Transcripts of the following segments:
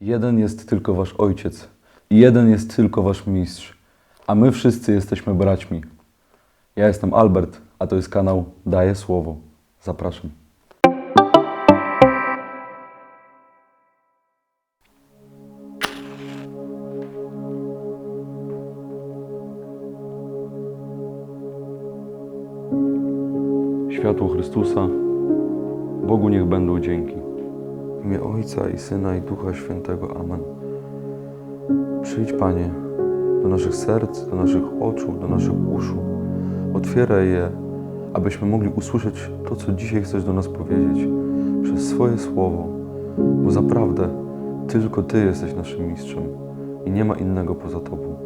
Jeden jest tylko wasz ojciec jeden jest tylko wasz mistrz, a my wszyscy jesteśmy braćmi. Ja jestem Albert, a to jest kanał Daję Słowo. Zapraszam. Światło Chrystusa, Ojca i Syna i Ducha Świętego. Amen. Przyjdź, Panie, do naszych serc, do naszych oczu, do naszych uszu. Otwieraj je, abyśmy mogli usłyszeć to, co dzisiaj chcesz do nas powiedzieć przez swoje słowo, bo zaprawdę tylko Ty jesteś naszym mistrzem i nie ma innego poza Tobą.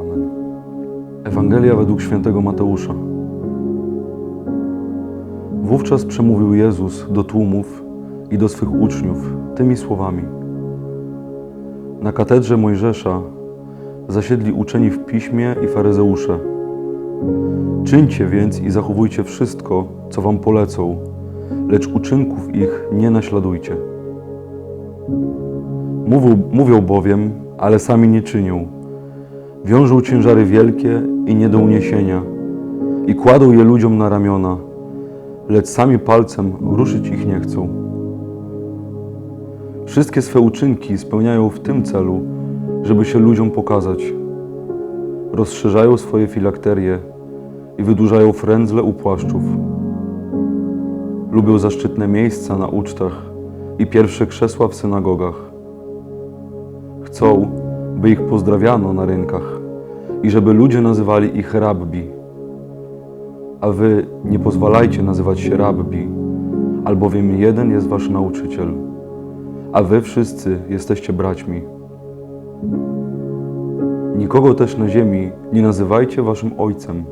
Amen. Ewangelia według świętego Mateusza. Wówczas przemówił Jezus do tłumów i do swych uczniów tymi słowami. Na katedrze Mojżesza zasiedli uczeni w piśmie i faryzeusze. Czyńcie więc i zachowujcie wszystko, co wam polecą, lecz uczynków ich nie naśladujcie. Mówią, mówią bowiem, ale sami nie czynią. Wiążą ciężary wielkie i nie do uniesienia i kładą je ludziom na ramiona, lecz sami palcem ruszyć ich nie chcą. Wszystkie swe uczynki spełniają w tym celu, żeby się ludziom pokazać. Rozszerzają swoje filakterie i wydłużają frędzle u płaszczów. Lubią zaszczytne miejsca na ucztach i pierwsze krzesła w synagogach. Chcą, by ich pozdrawiano na rynkach i żeby ludzie nazywali ich rabbi. A wy nie pozwalajcie nazywać się rabbi, albowiem jeden jest wasz nauczyciel, a wy wszyscy jesteście braćmi. Nikogo też na ziemi nie nazywajcie waszym ojcem.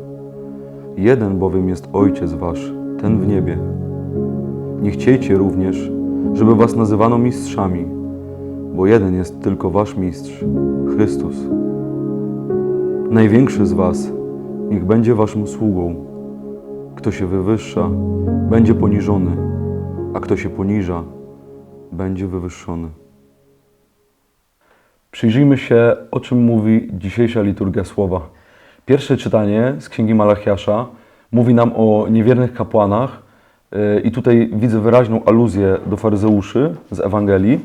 Jeden bowiem jest ojciec wasz, ten w niebie. Nie chciejcie również, żeby was nazywano mistrzami, bo jeden jest tylko wasz mistrz, Chrystus. Największy z was niech będzie waszym sługą. Kto się wywyższa, będzie poniżony, a kto się poniża, będzie wywyższony. Przyjrzyjmy się, o czym mówi dzisiejsza liturgia słowa. Pierwsze czytanie z Księgi Malachiasza mówi nam o niewiernych kapłanach yy, i tutaj widzę wyraźną aluzję do faryzeuszy z Ewangelii.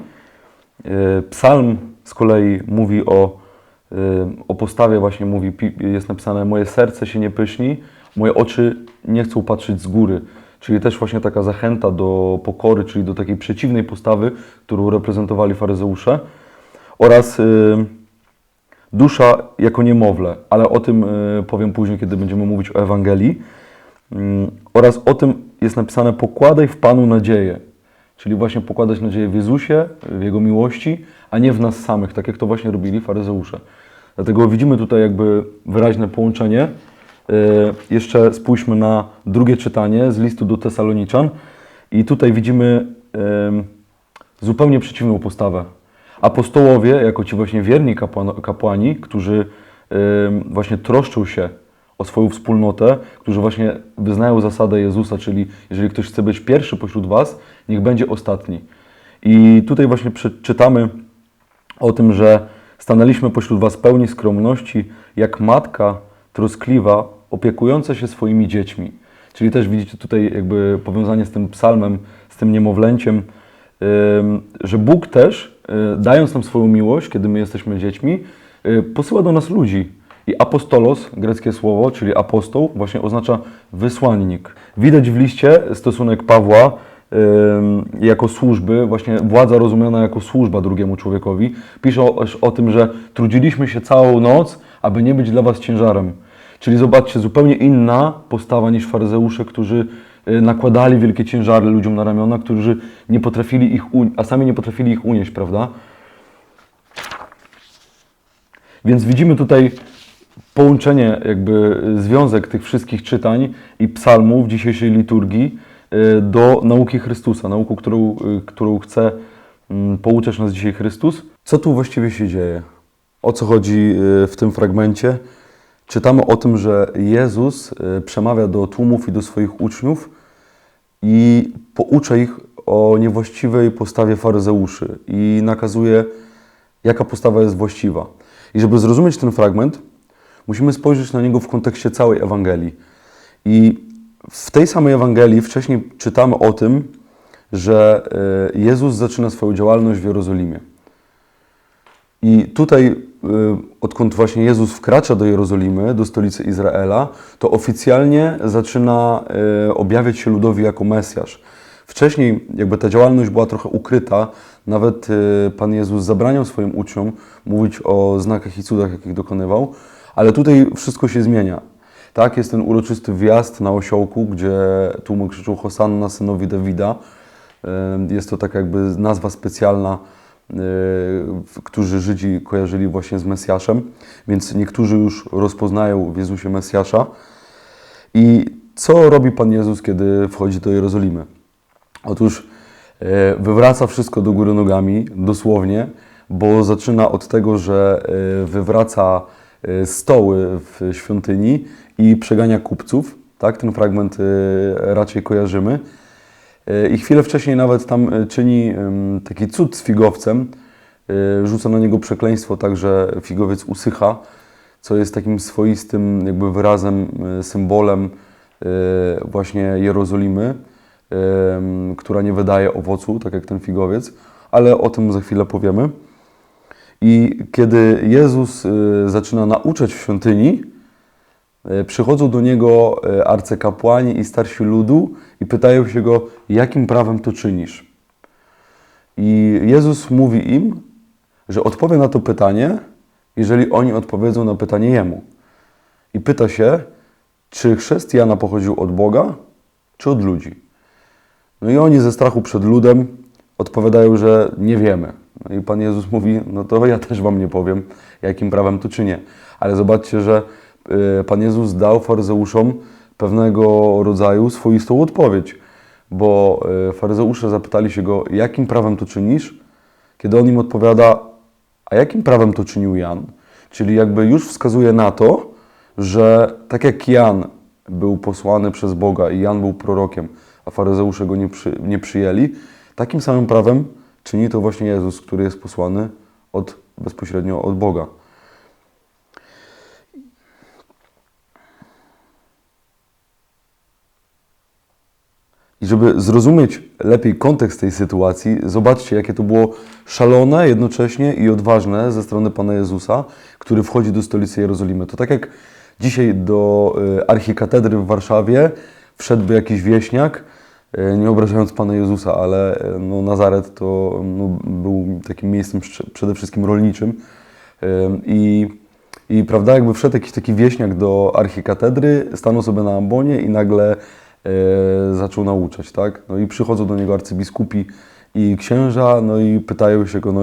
Yy, Psalm z kolei mówi o, yy, o postawie, właśnie mówi, jest napisane moje serce się nie pyszni, moje oczy nie chcą patrzeć z góry. Czyli też właśnie taka zachęta do pokory, czyli do takiej przeciwnej postawy, którą reprezentowali faryzeusze oraz y, dusza jako niemowlę, ale o tym y, powiem później, kiedy będziemy mówić o Ewangelii. Mm, oraz o tym jest napisane pokładaj w Panu nadzieję, czyli właśnie pokładać nadzieję w Jezusie, w Jego miłości, a nie w nas samych, tak jak to właśnie robili faryzeusze. Dlatego widzimy tutaj jakby wyraźne połączenie. Y, Jeszcze spójrzmy na drugie czytanie z listu do Tesaloniczan i tutaj widzimy zupełnie przeciwną postawę. Apostołowie, jako ci właśnie wierni kapłan- kapłani, którzy właśnie troszczą się o swoją wspólnotę, którzy właśnie wyznają zasadę Jezusa, czyli jeżeli ktoś chce być pierwszy pośród was, niech będzie ostatni. I tutaj właśnie przeczytamy o tym, że stanęliśmy pośród was pełni skromności, jak matka troskliwa, opiekująca się swoimi dziećmi. Czyli też widzicie tutaj jakby powiązanie z tym psalmem, z tym niemowlęciem, że Bóg też, y, dając nam swoją miłość, kiedy my jesteśmy dziećmi, y, posyła do nas ludzi. I apostolos, greckie słowo, czyli apostoł, właśnie oznacza wysłannik. Widać w liście stosunek Pawła jako służby, właśnie władza rozumiana jako służba drugiemu człowiekowi. Pisze o, o tym, że trudziliśmy się całą noc, aby nie być dla was ciężarem. Czyli zobaczcie, zupełnie inna postawa niż faryzeusze, którzy y, nakładali wielkie ciężary ludziom na ramiona, którzy nie potrafili ich, a sami nie potrafili ich unieść, prawda? Więc widzimy tutaj połączenie, jakby związek tych wszystkich czytań i psalmów dzisiejszej liturgii do nauki Chrystusa, nauku, którą, y, którą chce mm, pouczać nas dzisiaj Chrystus. Co tu właściwie się dzieje? O co chodzi y, w tym fragmencie? Czytamy o tym, że Jezus y, przemawia do tłumów i do swoich uczniów i poucza ich o niewłaściwej postawie faryzeuszy i nakazuje, jaka postawa jest właściwa. I żeby zrozumieć ten fragment, musimy spojrzeć na niego w kontekście całej Ewangelii. I w tej samej Ewangelii wcześniej czytamy o tym, że e, Jezus zaczyna swoją działalność w Jerozolimie. I tutaj, y, odkąd właśnie Jezus wkracza do Jerozolimy, do stolicy Izraela, to oficjalnie zaczyna y, objawiać się ludowi jako Mesjasz. Wcześniej jakby ta działalność była trochę ukryta, nawet Pan Jezus zabraniał swoim uczniom mówić o znakach i cudach, jakich dokonywał, ale tutaj wszystko się zmienia. Tak, jest ten uroczysty wjazd na osiołku, gdzie tłumy krzyczą Hosanna synowi Dawida. Jest to tak jakby nazwa specjalna, y, którzy Żydzi kojarzyli właśnie z Mesjaszem, więc niektórzy już rozpoznają w Jezusie Mesjasza. I co robi Pan Jezus, kiedy wchodzi do Jerozolimy? Otóż e, wywraca wszystko do góry nogami, dosłownie, bo zaczyna od tego, że e, wywraca e, stoły w świątyni i przegania kupców. Tak, ten fragment e, raczej kojarzymy. E, I chwilę wcześniej nawet tam e, czyni taki cud z figowcem. Rzuca na niego przekleństwo, tak że figowiec usycha, co jest takim swoistym jakby wyrazem, symbolem właśnie Jerozolimy, która nie wydaje owocu, tak jak ten figowiec, ale o tym za chwilę powiemy. I kiedy Jezus zaczyna nauczać w świątyni, Przychodzą do niego e, arcykapłani i starsi ludu i pytają się go, jakim prawem to czynisz? I Jezus mówi im, że odpowie na to pytanie, jeżeli oni odpowiedzą na pytanie Jemu. I pyta się, czy chrzest Jana pochodził od Boga, czy od ludzi? No i oni ze strachu przed ludem odpowiadają, że nie wiemy. No i Pan Jezus mówi, no to ja też wam nie powiem, jakim prawem to czynię. Ale zobaczcie, że Pan Jezus dał faryzeuszom pewnego rodzaju swoistą odpowiedź, bo y, faryzeusze zapytali się go, jakim prawem to czynisz, kiedy on im odpowiada, a jakim prawem to czynił Jan? Czyli jakby już wskazuje na to, że tak jak Jan był posłany przez Boga i Jan był prorokiem, a faryzeusze go nie, przy, nie przyjęli, takim samym prawem czyni to właśnie Jezus, który jest posłany od, bezpośrednio od Boga. I żeby zrozumieć lepiej kontekst tej sytuacji, zobaczcie, jakie to było szalone jednocześnie i odważne ze strony Pana Jezusa, który wchodzi do stolicy Jerozolimy. To tak jak dzisiaj do y, archikatedry w Warszawie wszedłby jakiś wieśniak, y, nie obrażając Pana Jezusa, ale y, no, Nazaret to no, był takim miejscem przede wszystkim rolniczym. I i prawda, jakby wszedł jakiś taki wieśniak do archikatedry, stanął sobie na ambonie i nagle e, zaczął nauczać, tak? No i przychodzą do niego arcybiskupi i księża, no i pytają się go, no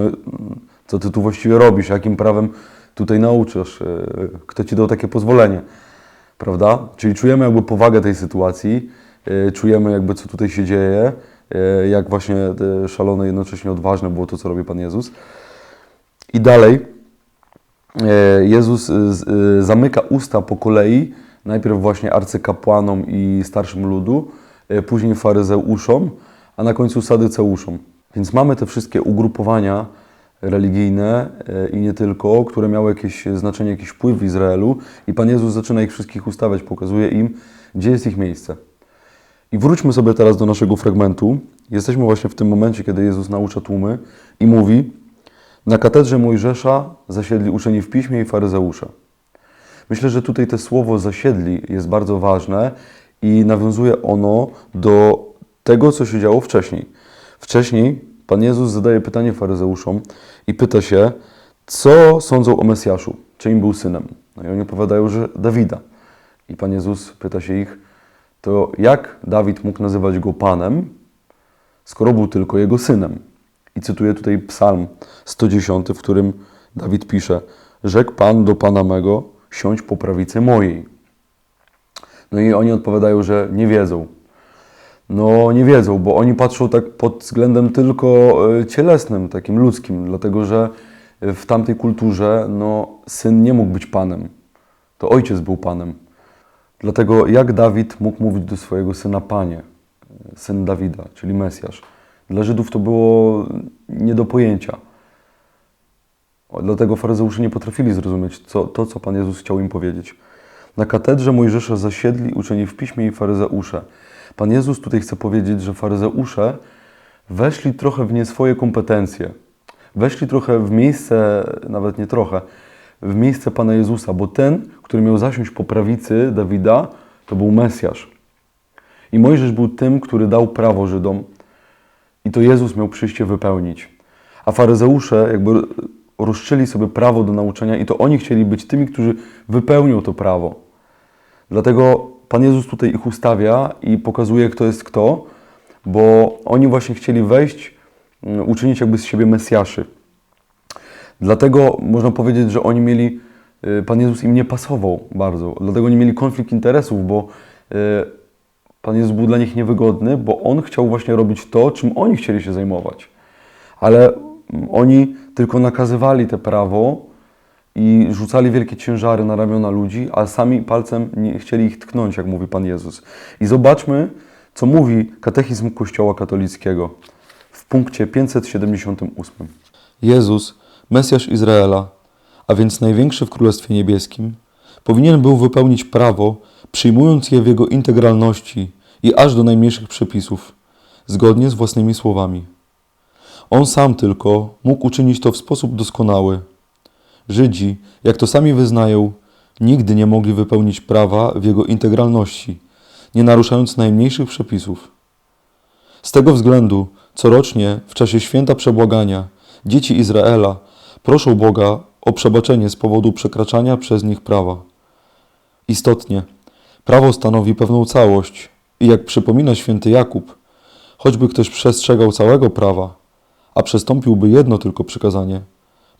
co ty tu właściwie robisz, jakim prawem tutaj nauczasz, e, kto ci dał takie pozwolenie, prawda? Czyli czujemy jakby powagę tej sytuacji, e, czujemy jakby co tutaj się dzieje, e, jak właśnie e, szalone, jednocześnie odważne było to, co robi Pan Jezus. I dalej, E, Jezus e, e, zamyka usta po kolei, najpierw właśnie arcykapłanom i starszym ludu, e, później faryzeuszom, a na końcu sadyceuszom. Więc mamy te wszystkie ugrupowania religijne e, i nie tylko, które miały jakieś znaczenie, jakiś wpływ w Izraelu i Pan Jezus zaczyna ich wszystkich ustawiać, pokazuje im, gdzie jest ich miejsce. I wróćmy sobie teraz do naszego fragmentu. Jesteśmy właśnie w tym momencie, kiedy Jezus naucza tłumy i mówi: Na katedrze Mojżesza zasiedli uczeni w piśmie i faryzeusze. Myślę, że tutaj to słowo zasiedli jest bardzo ważne i nawiązuje ono do tego, co się działo wcześniej. Wcześniej Pan Jezus zadaje pytanie faryzeuszom i pyta się, co sądzą o Mesjaszu, czyim był synem. No i oni opowiadają, że Dawida. I Pan Jezus pyta się ich, to jak Dawid mógł nazywać go Panem, skoro był tylko jego synem? I cytuję tutaj Psalm 110, w którym Dawid pisze: Rzekł Pan do Pana mego, siądź po prawicy mojej. No i oni odpowiadają, że nie wiedzą. No nie wiedzą, bo oni patrzą tak pod względem tylko e, cielesnym, takim ludzkim, dlatego że w tamtej kulturze no, syn nie mógł być panem. To ojciec był panem. Dlatego jak Dawid mógł mówić do swojego syna panie, syn Dawida, czyli Mesjasz? Dla Żydów to było nie do pojęcia. Dlatego faryzeusze nie potrafili zrozumieć co, to, co Pan Jezus chciał im powiedzieć. Na katedrze Mojżesza zasiedli uczeni w piśmie i faryzeusze. Pan Jezus tutaj chce powiedzieć, że faryzeusze weszli trochę w nie swoje kompetencje. Weszli trochę w miejsce, nawet nie trochę, w miejsce Pana Jezusa, bo ten, który miał zasiąść po prawicy Dawida, to był Mesjasz. I Mojżesz był tym, który dał prawo Żydom i to Jezus miał przyjście wypełnić. A faryzeusze jakby rozczyli sobie prawo do nauczania i to oni chcieli być tymi, którzy wypełnią to prawo. Dlatego Pan Jezus tutaj ich ustawia i pokazuje, kto jest kto, bo oni właśnie chcieli wejść, mm, uczynić jakby z siebie Mesjaszy. Dlatego można powiedzieć, że oni mieli, y, Pan Jezus im nie pasował bardzo, dlatego oni mieli konflikt interesów, bo y, Pan Jezus był dla nich niewygodny, bo On chciał właśnie robić to, czym oni chcieli się zajmować. Ale oni tylko nakazywali te prawo i rzucali wielkie ciężary na ramiona ludzi, a sami palcem nie chcieli ich tknąć, jak mówi Pan Jezus. I zobaczmy, co mówi katechizm Kościoła katolickiego w punkcie 578. Jezus, Mesjasz Izraela, a więc największy w Królestwie Niebieskim, powinien był wypełnić prawo, przyjmując je w jego integralności i aż do najmniejszych przepisów, zgodnie z własnymi słowami. On sam tylko mógł uczynić to w sposób doskonały. Żydzi, jak to sami wyznają, nigdy nie mogli wypełnić prawa w jego integralności, nie naruszając najmniejszych przepisów. Z tego względu corocznie w czasie święta przebłagania dzieci Izraela proszą Boga o przebaczenie z powodu przekraczania przez nich prawa. Istotnie, prawo stanowi pewną całość i jak przypomina święty Jakub, choćby ktoś przestrzegał całego prawa, a przestąpiłby jedno tylko przykazanie,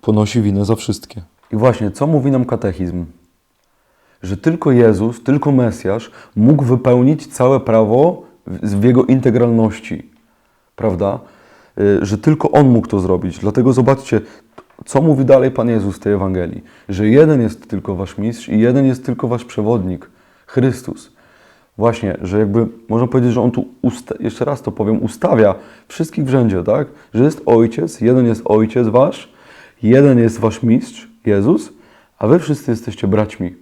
ponosi winę za wszystkie. I właśnie, co mówi nam katechizm? Że tylko Jezus, tylko Mesjasz mógł wypełnić całe prawo w jego integralności. Prawda? Y, Że tylko On mógł to zrobić. Dlatego zobaczcie, co mówi dalej Pan Jezus w tej Ewangelii. Że jeden jest tylko Wasz mistrz i jeden jest tylko Wasz przewodnik, Chrystus. Właśnie, że jakby można powiedzieć, że On tu, jeszcze raz to powiem, ustawia wszystkich w rzędzie, tak? Że jest Ojciec, jeden jest Ojciec Wasz, jeden jest Wasz mistrz, Jezus, a Wy wszyscy jesteście braćmi.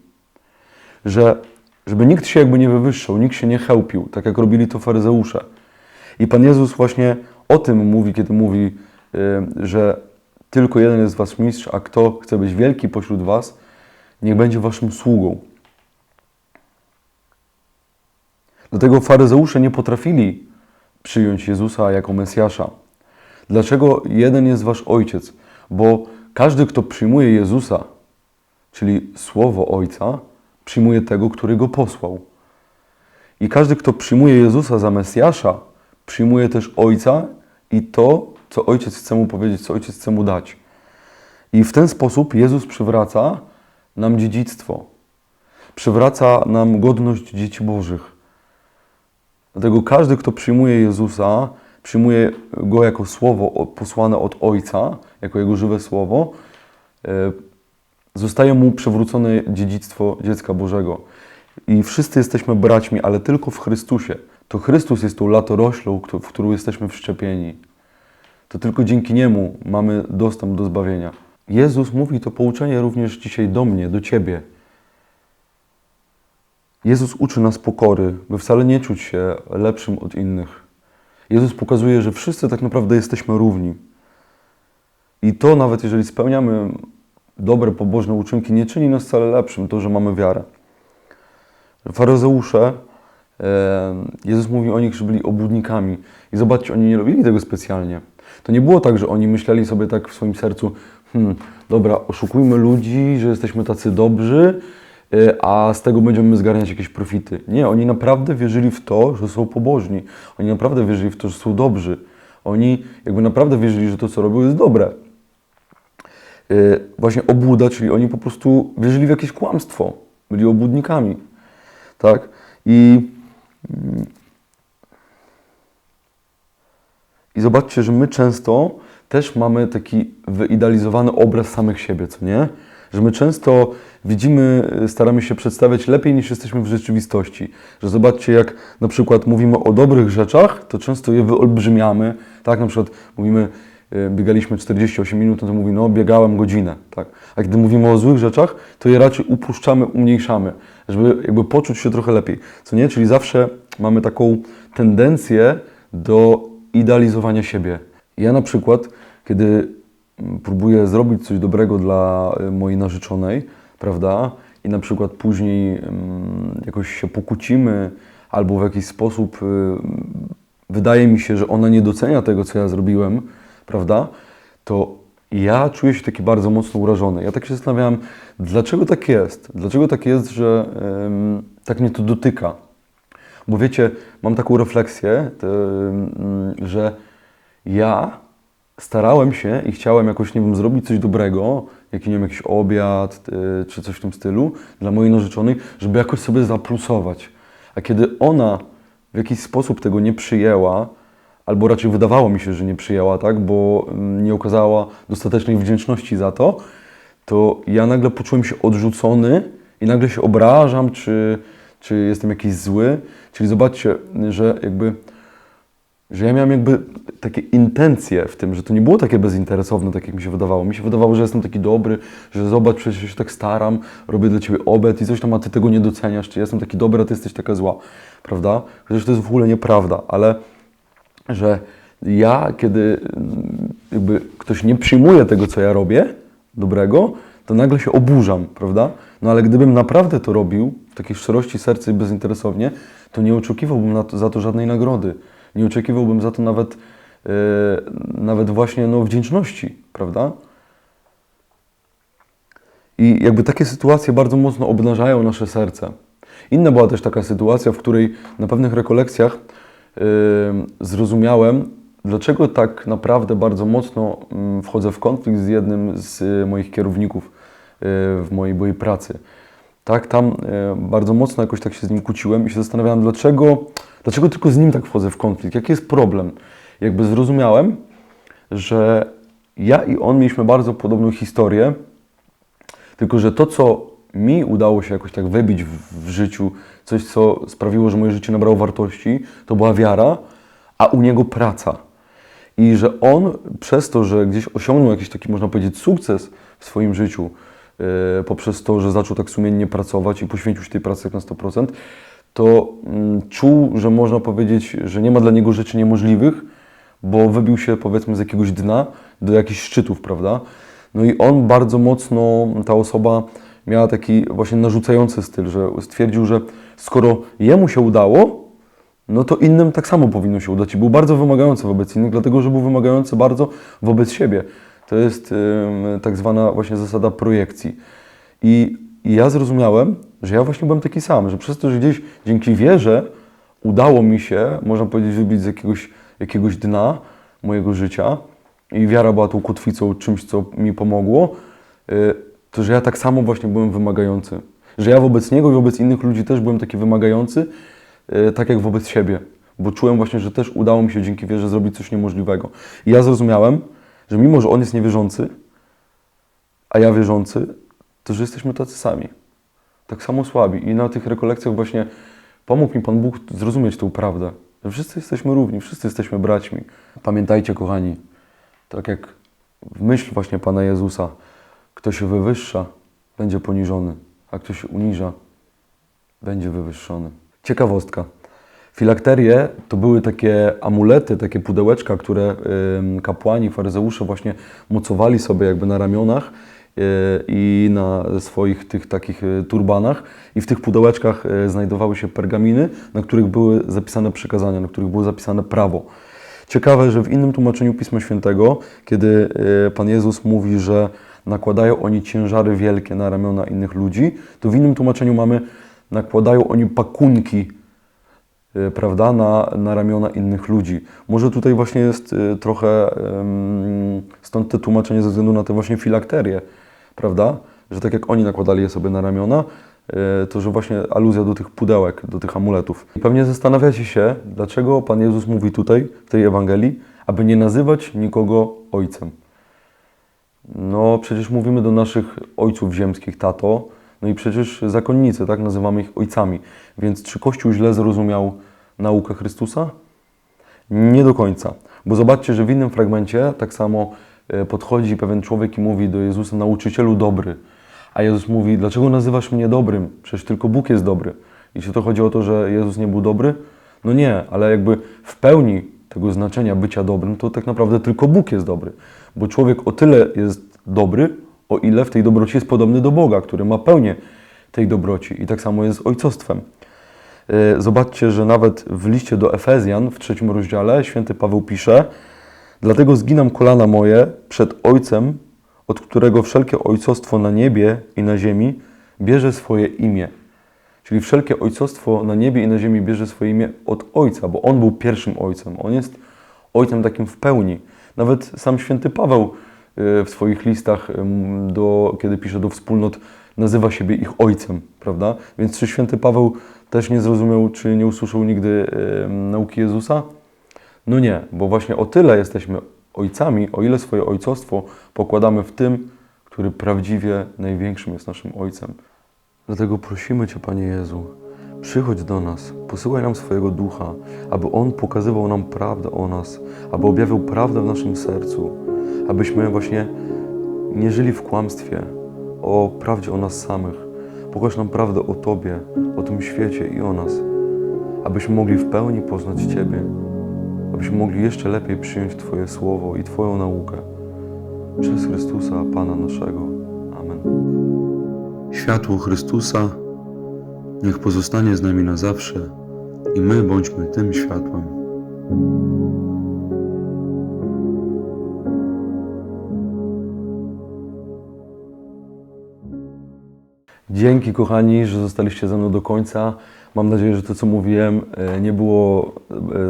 Że, żeby nikt się jakby nie wywyższał, nikt się nie chełpił, tak jak robili to faryzeusze. I Pan Jezus właśnie o tym mówi, kiedy mówi, y, że tylko jeden jest Was mistrz, a kto chce być wielki pośród Was, niech będzie Waszym sługą. Dlatego faryzeusze nie potrafili przyjąć Jezusa jako Mesjasza. Dlaczego jeden jest wasz ojciec? Bo każdy, kto przyjmuje Jezusa, czyli słowo Ojca, przyjmuje tego, który go posłał. I każdy, kto przyjmuje Jezusa za Mesjasza, przyjmuje też Ojca i to, co Ojciec chce mu powiedzieć, co Ojciec chce mu dać. I w ten sposób Jezus przywraca nam dziedzictwo. Przywraca nam godność dzieci Bożych. Dlatego każdy, kto przyjmuje Jezusa, przyjmuje Go jako słowo posłane od Ojca, jako Jego żywe słowo, e, zostaje mu przywrócone dziedzictwo dziecka Bożego. I wszyscy jesteśmy braćmi, ale tylko w Chrystusie. To Chrystus jest tą latoroślą, w którą jesteśmy wszczepieni. To tylko dzięki Niemu mamy dostęp do zbawienia. Jezus mówi to pouczenie również dzisiaj do mnie, do Ciebie. Jezus uczy nas pokory, by wcale nie czuć się lepszym od innych. Jezus pokazuje, że wszyscy tak naprawdę jesteśmy równi. I to nawet jeżeli spełniamy dobre, pobożne uczynki, nie czyni nas wcale lepszym to, że mamy wiarę. Faryzeusze, Jezus mówi o nich, że byli obłudnikami. I zobaczcie, oni nie robili tego specjalnie. To nie było tak, że oni myśleli sobie tak w swoim sercu, hmm, dobra, oszukujmy ludzi, że jesteśmy tacy dobrzy, a z tego będziemy zgarniać jakieś profity. Nie, oni naprawdę wierzyli w to, że są pobożni. Oni naprawdę wierzyli w to, że są dobrzy. Oni jakby naprawdę wierzyli, że to, co robią, jest dobre. E, Właśnie obłuda, czyli oni po prostu wierzyli w jakieś kłamstwo. Byli obłudnikami. Tak? I, I zobaczcie, że my często też mamy taki wyidealizowany obraz samych siebie, co nie? Że my często widzimy, staramy się przedstawiać lepiej niż jesteśmy w rzeczywistości. Że zobaczcie, jak na przykład mówimy o dobrych rzeczach, to często je wyolbrzymiamy. Tak, na przykład mówimy, e, biegaliśmy 48 minut, no to mówi, no biegałem godzinę. Tak? A kiedy mówimy o złych rzeczach, to je raczej upuszczamy, umniejszamy, żeby jakby poczuć się trochę lepiej. Co nie? Czyli zawsze mamy taką tendencję do idealizowania siebie. Ja na przykład, kiedy próbuję zrobić coś dobrego dla y, mojej narzeczonej, prawda, i na przykład później mm, jakoś się pokłócimy, albo w jakiś sposób y, wydaje mi się, że ona nie docenia tego, co ja zrobiłem, prawda, to ja czuję się taki bardzo mocno urażony. Ja tak się zastanawiałem, dlaczego tak jest? Dlaczego tak jest, że tak mnie to dotyka? Bo wiecie, mam taką refleksję, że ja starałem się i chciałem jakoś, nie wiem, zrobić coś dobrego, jaki, nie wiem, jakiś obiad y, czy coś w tym stylu dla mojej narzeczonej, żeby jakoś sobie zaplusować. A kiedy ona w jakiś sposób tego nie przyjęła, albo raczej wydawało mi się, że nie przyjęła, tak, bo ym, nie okazała dostatecznej wdzięczności za to, to ja nagle poczułem się odrzucony i nagle się obrażam, czy, czy jestem jakiś zły. Czyli zobaczcie, że jakby że ja miałem jakby takie intencje w tym, że to nie było takie bezinteresowne, tak jak mi się wydawało. Mi się wydawało, że jestem taki dobry, że zobacz, przecież ja się tak staram, robię dla Ciebie obiad i coś tam, a Ty tego nie doceniasz, czy jestem taki dobry, a Ty jesteś taka zła, prawda? Chociaż to jest w ogóle nieprawda, ale że ja, kiedy mm, jakby ktoś nie przyjmuje tego, co ja robię, dobrego, to nagle się oburzam, prawda? No ale gdybym naprawdę to robił w takiej szczerości serca i bezinteresownie, to nie oczekiwałbym to, za to żadnej nagrody. Nie oczekiwałbym za to nawet, yy, nawet właśnie no, wdzięczności, prawda? I jakby takie sytuacje bardzo mocno obnażają nasze serce. Inna była też taka sytuacja, w której na pewnych rekolekcjach yy, zrozumiałem, dlaczego tak naprawdę bardzo mocno mm, wchodzę w konflikt z jednym z y, moich kierowników w mojej byłej pracy. Tak, tam yy, bardzo mocno jakoś tak się z nim kłóciłem i się zastanawiałem, dlaczego, dlaczego tylko z nim tak wchodzę w konflikt, jaki jest problem. Jakby zrozumiałem, że ja i on mieliśmy bardzo podobną historię, tylko, że to, co mi udało się jakoś tak wybić w, w życiu, coś, co sprawiło, że moje życie nabrało wartości, to była wiara, a u niego praca. I że on przez to, że gdzieś osiągnął jakiś taki, można powiedzieć, sukces w swoim życiu, poprzez to, że zaczął tak sumiennie pracować i poświęcił się tej pracy na 100%, to mm, czuł, że można powiedzieć, że nie ma dla niego rzeczy niemożliwych, bo wybił się powiedzmy z jakiegoś dna do jakichś szczytów, prawda? No i on bardzo mocno, ta osoba miała taki właśnie narzucający styl, że stwierdził, że skoro jemu się udało, no to innym tak samo powinno się udać. I był bardzo wymagający wobec innych, dlatego że był wymagający bardzo wobec siebie. To jest tak zwana właśnie zasada projekcji. I, ja zrozumiałem, że ja właśnie byłem taki sam, że przez to, że gdzieś dzięki wierze udało mi się, można powiedzieć, wybić z jakiegoś, jakiegoś dna mojego życia i wiara była tą kotwicą, czymś, co mi pomogło, y, to że ja tak samo właśnie byłem wymagający. Że ja wobec niego i wobec innych ludzi też byłem taki wymagający, y, tak jak wobec siebie. Bo czułem właśnie, że też udało mi się dzięki wierze zrobić coś niemożliwego. I ja zrozumiałem, że mimo, że on jest niewierzący, a ja wierzący, to że jesteśmy tacy sami. Tak samo słabi. I na tych rekolekcjach właśnie pomógł mi Pan Bóg zrozumieć tą prawdę. Że wszyscy jesteśmy równi, wszyscy jesteśmy braćmi. Pamiętajcie, kochani, tak jak w myśl właśnie Pana Jezusa, kto się wywyższa, będzie poniżony, a kto się uniża, będzie wywyższony. Ciekawostka. Filakterie to były takie amulety, takie pudełeczka, które ym, kapłani, faryzeusze właśnie mocowali sobie jakby na ramionach yy, i na swoich tych takich y, turbanach. I w tych pudełeczkach y, znajdowały się pergaminy, na których były zapisane przykazania, na których było zapisane prawo. Ciekawe, że w innym tłumaczeniu Pisma Świętego, kiedy y, Pan Jezus mówi, że nakładają oni ciężary wielkie na ramiona innych ludzi, to w innym tłumaczeniu mamy nakładają oni pakunki y, prawda, na, na ramiona innych ludzi. Może tutaj właśnie jest y, trochę stąd te tłumaczenie ze względu na te właśnie filakterie, prawda? Że tak jak oni nakładali je sobie na ramiona, y, to że właśnie aluzja do tych pudełek, do tych amuletów. I pewnie zastanawiacie się, dlaczego Pan Jezus mówi tutaj, w tej Ewangelii, aby nie nazywać nikogo ojcem. No, przecież mówimy do naszych ojców ziemskich, tato, no i przecież zakonnicy, tak? Nazywamy ich ojcami. Więc czy Kościół źle zrozumiał naukę Chrystusa? Nie do końca. Bo zobaczcie, że w innym fragmencie tak samo e, podchodzi pewien człowiek i mówi do Jezusa, nauczycielu dobry. A Jezus mówi, dlaczego nazywasz mnie dobrym? Przecież tylko Bóg jest dobry. I czy to chodzi o to, że Jezus nie był dobry? No nie, ale jakby w pełni tego znaczenia bycia dobrym, to tak naprawdę tylko Bóg jest dobry. Bo człowiek o tyle jest dobry, o ile w tej dobroci jest podobny do Boga, który ma pełnię tej dobroci. I tak samo jest z ojcostwem. E, Zobaczcie, że nawet w liście do Efezjan w trzecim rozdziale święty Paweł pisze Dlatego zginam kolana moje przed Ojcem, od którego wszelkie ojcostwo na niebie i na ziemi bierze swoje imię. Czyli wszelkie ojcostwo na niebie i na ziemi bierze swoje imię od Ojca, bo On był pierwszym Ojcem. On jest Ojcem takim w pełni. Nawet sam święty Paweł e, w swoich listach, do, kiedy pisze do wspólnot, nazywa siebie ich Ojcem, prawda? Więc czy święty Paweł też nie zrozumiał, czy nie usłyszał nigdy nauki Jezusa? No nie, bo właśnie o tyle jesteśmy ojcami, o ile swoje ojcostwo pokładamy w tym, który prawdziwie największym jest naszym Ojcem. Dlatego prosimy Cię, Panie Jezu, przychodź do nas, posyłaj nam swojego ducha, aby On pokazywał nam prawdę o nas, aby objawiał prawdę w naszym sercu, abyśmy właśnie nie żyli w kłamstwie, o prawdzie o nas samych. Pokaż nam prawdę o Tobie, o tym świecie i o nas, abyśmy mogli w pełni poznać Ciebie, abyśmy mogli jeszcze lepiej przyjąć Twoje słowo i Twoją naukę. Przez Chrystusa, Pana naszego. Amen. Światło Chrystusa niech pozostanie z nami na zawsze i my bądźmy tym światłem. Dzięki kochani, że zostaliście ze mną do końca. Mam nadzieję, że to co mówiłem e, nie było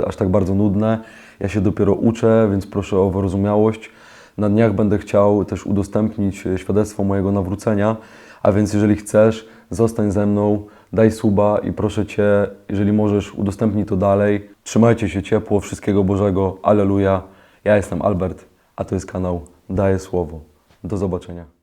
e, aż tak bardzo nudne. Ja się dopiero uczę, więc proszę o wyrozumiałość. Na dniach będę chciał też udostępnić e, świadectwo mojego nawrócenia, a więc jeżeli chcesz, zostań ze mną, daj suba i proszę Cię, jeżeli możesz, udostępnij to dalej. Trzymajcie się ciepło, wszystkiego Bożego, Aleluja. Ja jestem Albert, a to jest kanał Daję Słowo. Do zobaczenia.